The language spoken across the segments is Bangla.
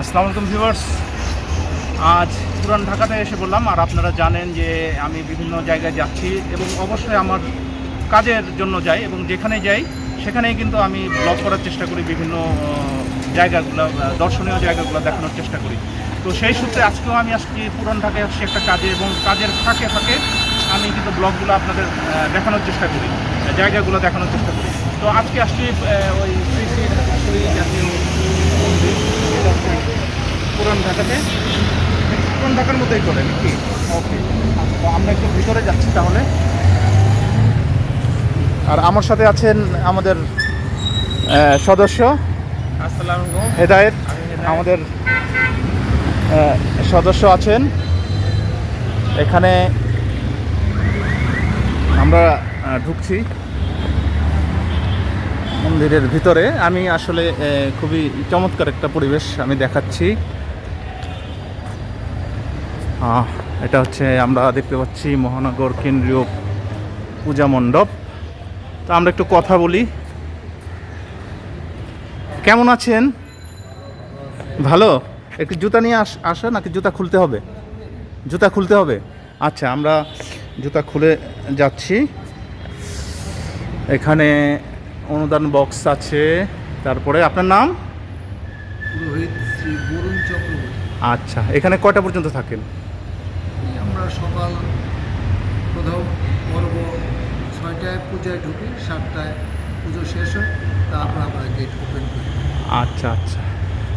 আসসালামু আলাইকুম ভিউয়ার্স। আজ পুরান ঢাকাতে এসে বললাম আর আপনারা জানেন যে আমি বিভিন্ন জায়গায় যাচ্ছি এবং অবশ্যই আমার কাজের জন্য যাই এবং যেখানে যাই, সেখানেই কিন্তু আমি ব্লগ করার চেষ্টা করি, বিভিন্ন জায়গাগুলো দর্শনীয় জায়গাগুলো দেখানোর চেষ্টা করি। তো সেই সূত্রে আজকেও আমি আজকে পুরান ঢাকায় আসছি একটা কাজে এবং কাজের ফাঁকে ফাঁকে আমি কিন্তু ব্লগগুলো আপনাদের দেখানোর চেষ্টা করি, জায়গাগুলো দেখানোর চেষ্টা করি। তো আজকে আসছি ওই জাতীয় পুরান ঢাকাতে? পুরান ঢাকার মধ্যেই করে নাকি? ওকে তো আমরা একটু ভিতরে যাচ্ছি তাহলে। আর আমার সাথে আছেন আমাদের সদস্য। হেদায়েত আমাদের সদস্য আছেন। এখানে আমরা ঢুকছি। মন্দিরের ভিতরে। আমি আসলে খুবই চমৎকার একটা পরিবেশ আমি দেখাচ্ছি। এটা হচ্ছে আমরা দেখতে পাচ্ছি মহানগর কেন্দ্রীয় পূজা মণ্ডপ। তো আমরা একটু কথা বলি। কেমন আছেন? ভালো? একটু জুতা নিয়ে আস আসা নাকি জুতা খুলতে হবে? জুতা খুলতে হবে? আচ্ছা আমরা জুতা খুলে যাচ্ছি। এখানে অনুদান বক্স আছে। তারপরে আপনার নাম? পুরোহিত শ্রী বরুণ চক্রবর্তী। আচ্ছা এখানে কয়টা পর্যন্ত থাকেন? আমরা সকাল প্রথম পর্ব ছয়টায় পূজায় ঢুকি সাতটায় পুজো শেষ হয় তারপর আমরা গেট ওপেন করি। আচ্ছা আচ্ছা।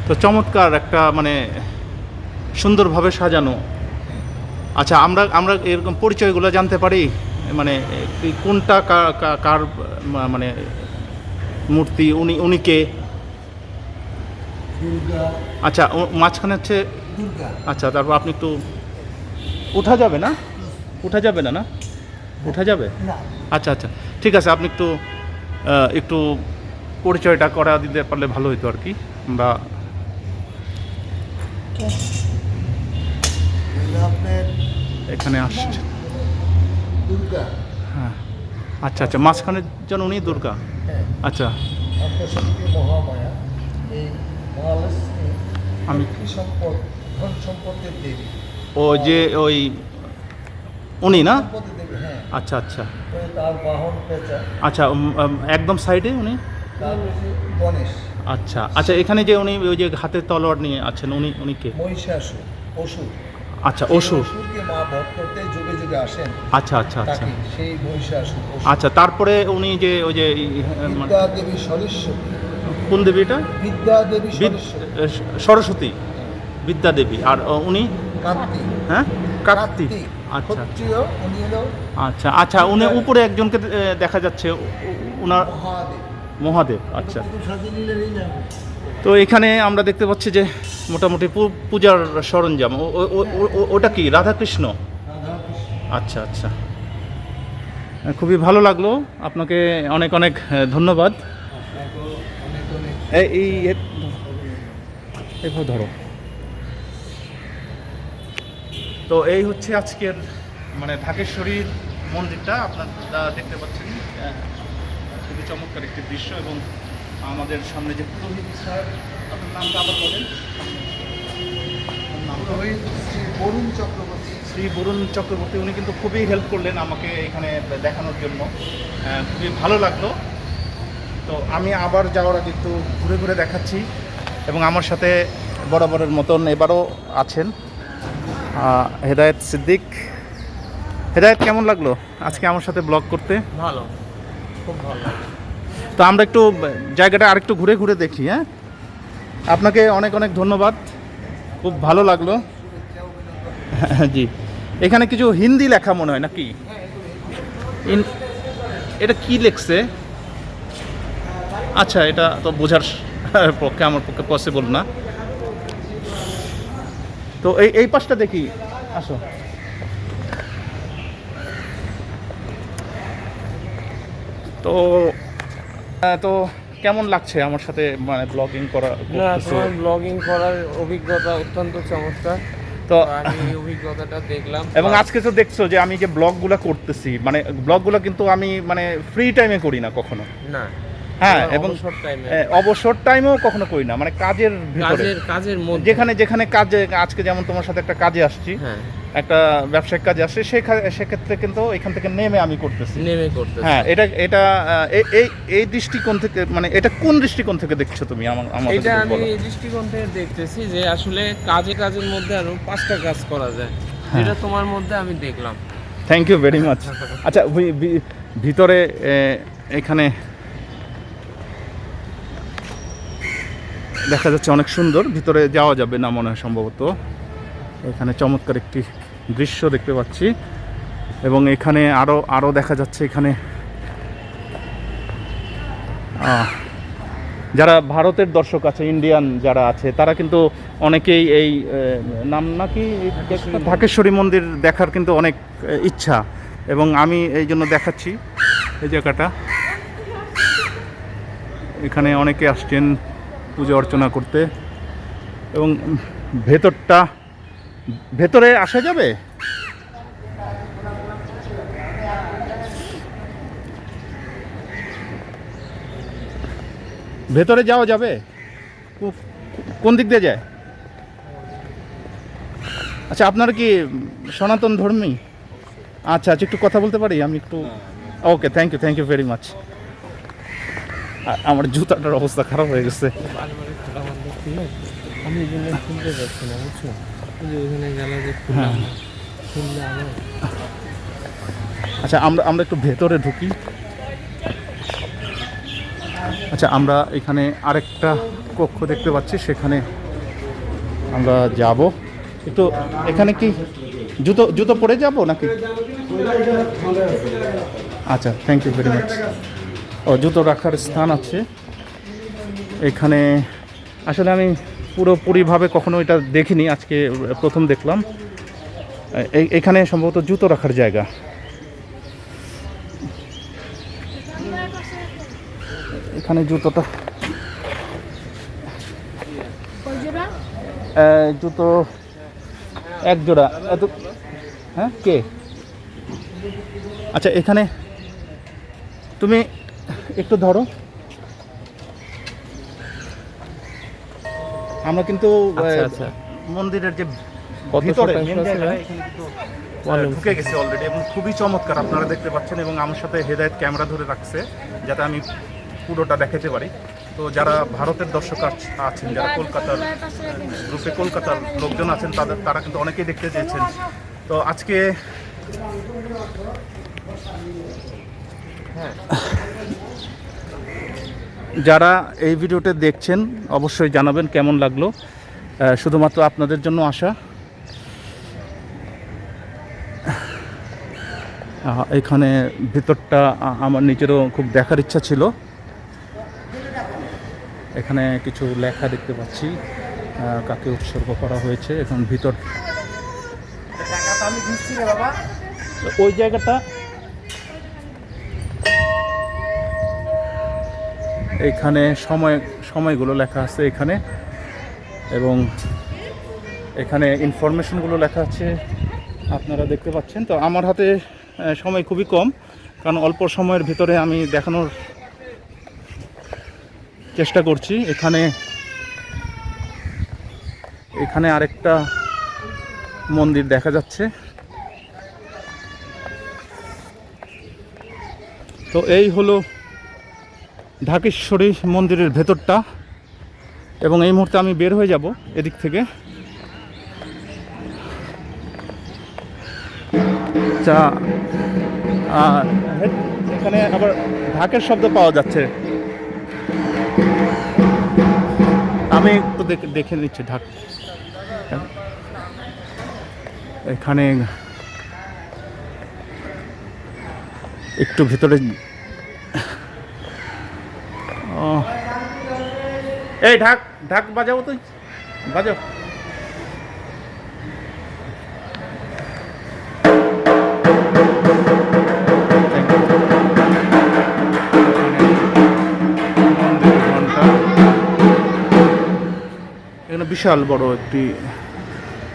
তো চমৎকার একটা মানে সুন্দরভাবে সাজানো। আচ্ছা আমরা আমরা এরকম পরিচয়গুলো জানতে পারি? মানে কোনটা কার মানে মূর্তি উনি উনি কে আচ্ছা মাঝখানে হচ্ছে আচ্ছা তারপর আপনি একটু উঠা যাবে না? উঠা যাবে না না? উঠা যাবে? আচ্ছা আচ্ছা ঠিক আছে আপনি একটু একটু পরিচয়টা করা দিতে পারলে ভালো হতো আর কি বা এখানে আসছে। হ্যাঁ। আচ্ছা আচ্ছা মাঝখানের জন্য উনি দুর্গা? হ্যাঁ। আচ্ছা। আত্মশক্তি মহামায়া এই মহালক্ষ্মী আমি- সম্পদ ধন সম্পদের দেবী। ও যে ওই উনি না? হ্যাঁ। আচ্ছা আচ্ছা। আচ্ছা একদম সাইডে উনি? আচ্ছা আচ্ছা এখানে যে উনি ওই যে হাতে তলোয়ার নিয়ে আছেন উনি উনি কে? মহিষাসুর অসুর। আচ্ছা অসুর। মা বধ করতে যুগে যুগে আসেন আচ্ছা আচ্ছা আচ্ছা। সেই মহিষাসুর আচ্ছা তারপরে উনি যে ওই যে মানে- বিদ্যা দেবী সরস্বতী। কোন দেবী এটা? বিদ্যা দেবী সরস্বতী। আহ, বিদ্যা দেবী আর উনি? কার্তিক। হ্যাঁ? কার্তিক। আচ্ছা। উনি হলো আচ্ছা আচ্ছা উনি উপরে একজনকে দেখা যাচ্ছে মহাদেব। মহাদেব আচ্ছা। তো এখানে আমরা দেখতে পাচ্ছি যে মোটামুটি পূজার সরঞ্জাম ওটা কি? রাধাকৃষ্ণ? আচ্ছা আচ্ছা। খুবই ভালো লাগল। আপনাকে অনেক অনেক ধন্যবাদ। এই ধরো। তো এই হচ্ছে আজকের মানে ঢাকেশ্বরীর মন্দিরটা। আপনারা দেখতে পাচ্ছেন খুবই চমৎকার একটি দৃশ্য এবং আমাদের সামনে যে পুরোহিত স্যার আপনার নামটা আবার বলেন? পুরোহিত শ্রী বরুণ চক্রবর্তী। শ্রী বরুণ চক্রবর্তী উনি কিন্তু খুবই হেল্প করলেন আমাকে এখানে দেখানোর জন্য। খুবই ভালো লাগল। তো আমি আবার যাওয়ার আগে একটু ঘুরে ঘুরে দেখাচ্ছি এবং আমার সাথে বরাবরের মতন এবারও আছেন হেদায়েত সিদ্দিক। হেদায়েত কেমন লাগল আজকে আমার সাথে ব্লগ করতে? ভালো খুব ভালো তো আমরা একটু, জায়গাটা আরেকটু ঘুরে ঘুরে দেখি হ্যাঁ? আপনাকে অনেক অনেক ধন্যবাদ। খুব ভালো লাগল। জি। এখানে কিছু হিন্দি লেখা মনে হয় নাকি? এটা কি লেখছে? আচ্ছা এটা তো বোঝার পক্ষে, আমার পক্ষে পসিবল না। তো এই এই পাশটা দেখি। আসো। তো তো কেমন লাগছে আমার সাথে মানে ব্লগিং করা না তোমার ব্লগিং করার অভিজ্ঞতা অত্যন্ত চমৎকার। তো আমি অভিজ্ঞতাটা দেখলাম। এবং আজকে তো দেখছ যে আমি যে ব্লগগুলো করতেছি মানে ব্লগগুলো কিন্তু আমি মানে ফ্রি টাইমে করি না কখনো। না। হ্যাঁ এবং অবসর টাইমেও কখনো করি না মানে কাজের ভিতরে। কাজের কাজের মধ্যে। যেখানে যেখানে কাজে আজকে যেমন তোমার সাথে একটা কাজে আসছি হ্যাঁ। একটা ব্যবসায়িক কাজ আসে সেক্ষেত্রে কিন্তু এখান থেকে নেমে আমি করতেছি। নেমে করতে হ্যাঁ এটা এটা এই এই দৃষ্টিকোণ থেকে মানে এটা কোন দৃষ্টিকোণ থেকে দেখছ তুমি আমার এটা আমি এই দৃষ্টিকোণ থেকে দেখতেছি যে আসলে কাজে কাজের মধ্যে আরও পাঁচটা কাজ করা যায়। হ্যাঁ। যেটা তোমার মধ্যে আমি দেখলাম। থ্যাংক ইউ ভেরি মাচ আচ্ছা ভিতরে এখানে দেখা যাচ্ছে অনেক সুন্দর ভিতরে যাওয়া যাবে না মনে হয় সম্ভবত। এখানে চমৎকার একটি দৃশ্য দেখতে পাচ্ছি। এবং এখানে আরও আরও দেখা যাচ্ছে এখানে। যারা ভারতের দর্শক আছে ইন্ডিয়ান যারা আছে তারা কিন্তু অনেকেই এই নাম নাকি ঢাকেশ্বরী মন্দির। দেখার কিন্তু অনেক ইচ্ছা। এবং আমি এই জন্য দেখাচ্ছি এই জায়গাটা। এখানে অনেকে আসছেন পুজো অর্চনা করতে। এবং ভেতরটা ভেতরে আসা যাবে? ভেতরে যাওয়া যাবে? কোন দিক দিয়ে যায়? আচ্ছা আপনারা কি সনাতন ধর্মী? আচ্ছা আচ্ছা একটু কথা বলতে পারি? আমি একটু okay thank you thank you very much আমার জুতাটার অবস্থা খারাপ হয়ে গেছে। আমি হ্যাঁ। আচ্ছা আমরা আমরা একটু ভেতরে ঢুকি। আচ্ছা আমরা এখানে আরেকটা কক্ষ দেখতে পাচ্ছি সেখানে আমরা যাব। একটু এখানে কি জুতো জুতো পরে যাব নাকি? আচ্ছা থ্যাংক ইউ ভেরি মাচ ও জুতো রাখার স্থান আছে। এখানে আসলে আমি পুরোপুরিভাবে কখনো এটা দেখিনি আজকে প্রথম দেখলাম। এখানে সম্ভবত জুতো রাখার জায়গা। এখানে জুতোটা। জুতো এক জোড়া। এত হ্যাঁ কে? আচ্ছা এখানে তুমি একটু ধরো। আমরা কিন্তু আচ্ছা, আচ্ছা। মন্দিরের যে ভিতরে ঢুকে গেছে অলরেডি এবং খুবই চমৎকার আপনারা দেখতে পাচ্ছেন এবং আমার সাথে হেদায়ত ক্যামেরা ধরে রাখছে যাতে আমি পুরোটা দেখাতে পারি। তো যারা ভারতের দর্শক আছেন যারা কলকাতার গ্রুপে কলকাতার লোকজন আছেন তাদের তারা কিন্তু অনেকেই দেখতে চেয়েছেন। তো আজকে হ্যাঁ। যারা এই ভিডিওটা দেখছেন অবশ্যই জানাবেন কেমন লাগল। শুধুমাত্র আপনাদের জন্য আসা এখানে ভিতরটা আমার নিজেরও খুব দেখার ইচ্ছা ছিল। এখানে কিছু লেখা দেখতে পাচ্ছি। কাকে উৎসর্গ করা হয়েছে। এখন ভিতর ওই জায়গাটা এখানে সময়, সময়গুলো লেখা আছে এখানে। এবং এখানে ইনফরমেশনগুলো লেখা আছে, আপনারা দেখতে পাচ্ছেন। তো আমার হাতে সময় খুবই কম, কারণ অল্প সময়ের ভিতরে আমি দেখানোর চেষ্টা করছি। এখানে এখানে আরেকটা মন্দির দেখা যাচ্ছে। তো এই হলো ঢাকেশ্বরী মন্দিরের ভেতরটা এবং এই মুহূর্তে আমি বের হয়ে যাব এদিক থেকে। আচ্ছা আর এখানে আবার ঢাকের শব্দ পাওয়া যাচ্ছে। আমি একটু দেখে নিচ্ছি ঢাক। এখানে একটু ভেতরে এই ঢাক ঢাক বাজাবো তুই, বাজাও। এখানে বিশাল বড় একটি,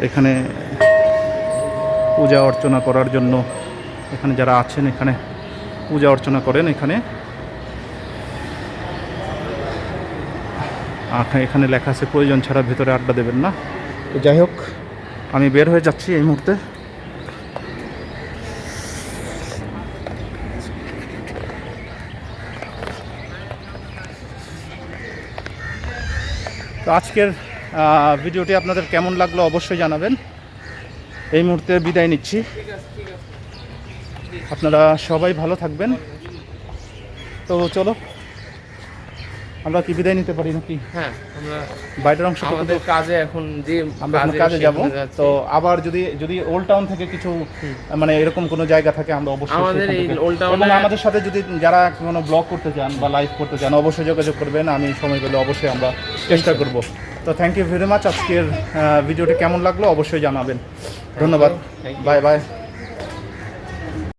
এখানে পূজা অর্চনা করার জন্য, এখানে যারা আছেন এখানে পূজা অর্চনা করেন, এখানে এখানে লেখা আছে প্রয়োজন ছাড়া ভেতরে আড্ডা দেবেন না। তো যাই হোক। আমি বের হয়ে যাচ্ছি এই মুহূর্তে। তো আজকের ভিডিওটি আপনাদের কেমন লাগল অবশ্যই জানাবেন। এই মুহূর্তে বিদায় নিচ্ছি। আপনারা সবাই ভালো থাকবেন। তো চলো আমরা কি বিদায় নিতে পারি নাকি? হ্যাঁ আমরা বাইরের অংশ আমাদের কাজে এখন যে আমরা কাজে যাব। তো আবার যদি যদি ওল্ড টাউন থেকে কিছু মানে এরকম কোনো জায়গা থাকে আমরা অবশ্যই আমাদের এই এবং আমাদের সাথে যদি যারা কোনো ব্লগ করতে চান বা লাইভ করতে চান অবশ্যই যোগাযোগ করবেন। আমি সময় পেলে অবশ্যই আমরা চেষ্টা করব। তো থ্যাংক ইউ ভেরি মাচ আজকের ভিডিওটি কেমন লাগল অবশ্যই জানাবেন। ধন্যবাদ। Bye bye